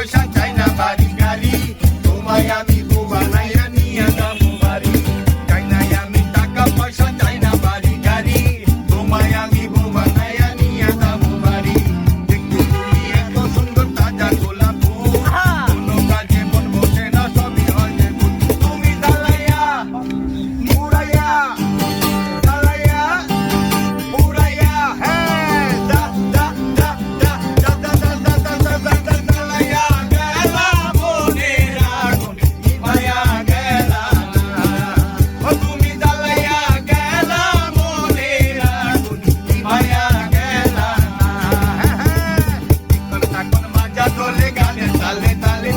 걸 샹. দোলে গানে তালে তালে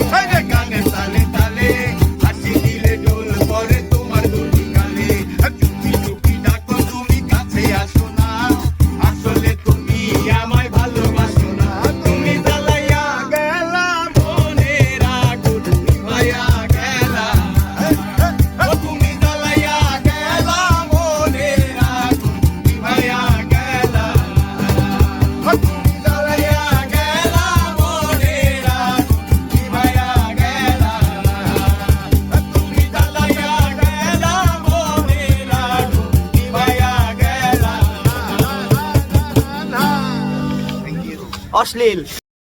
অশ্লীল।